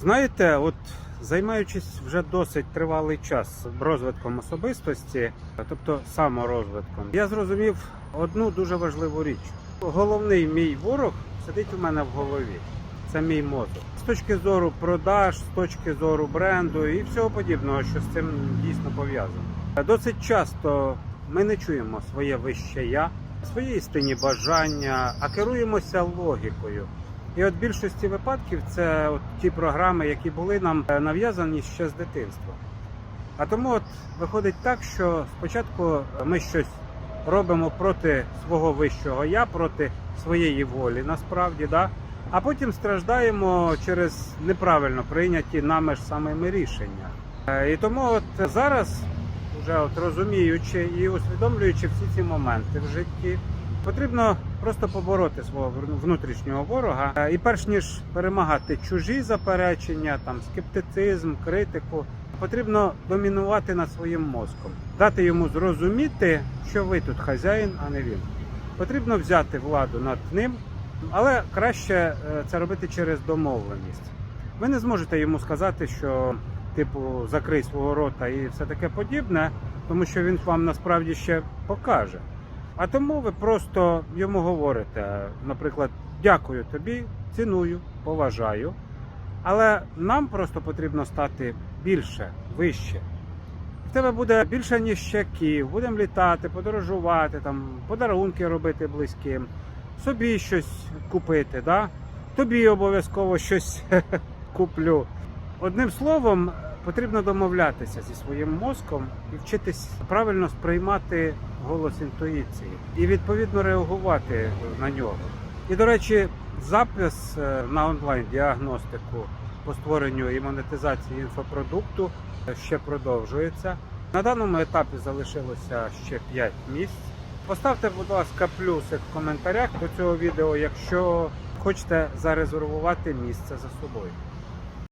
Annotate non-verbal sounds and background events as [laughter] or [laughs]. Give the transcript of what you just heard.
Знаєте, от займаючись вже досить тривалий час розвитком особистості, тобто саморозвитком, я зрозумів одну дуже важливу річ. Головний мій ворог сидить у мене в голові. Це мій мозок. З точки зору продаж, з точки зору бренду і всього подібного, що з цим дійсно пов'язано. Досить часто ми не чуємо своє вище я, свої істинні бажання, а керуємося логікою. І от більшості випадків це от ті програми, які були нам е, нав'язані ще з дитинства. А тому от виходить так, що спочатку ми щось робимо проти свого вищого я, проти своєї волі, насправді, да? а потім страждаємо через неправильно прийняті нами ж самими рішення. Е, І тому от зараз, вже от розуміючи і усвідомлюючи всі ці моменти в житті, Потрібно просто побороти свого внутрішнього ворога. Е, І перш ніж перемагати чужі заперечення, там скептицизм, критику, потрібно домінувати над своїм мозком, дати йому зрозуміти, що ви тут хазяїн, а не він. Потрібно взяти владу над ним, але краще е, це робити через домовленість. Ви не зможете йому сказати, що типу закрий свого рота і все таке подібне, тому що він вам насправді ще покаже. А тому ви просто йому говорите, наприклад, дякую тобі, ціную, поважаю. Але нам просто потрібно стати більше, вище. В тебе буде більше ніщаків, будемо літати, подорожувати, там, подарунки робити близьким, собі щось купити, да? тобі обов'язково щось [laughs] куплю. Одним словом, потрібно домовлятися зі своїм мозком і вчитись правильно сприймати голос інтуїції і відповідно реагувати на нього. І, до речі, запис е, на онлайн-діагностику по створенню і монетизації інфопродукту е, ще продовжується. На даному етапі залишилося ще 5 місць. Поставте, будь ласка, плюсик в коментарях до цього відео, якщо хочете зарезервувати місце за собою.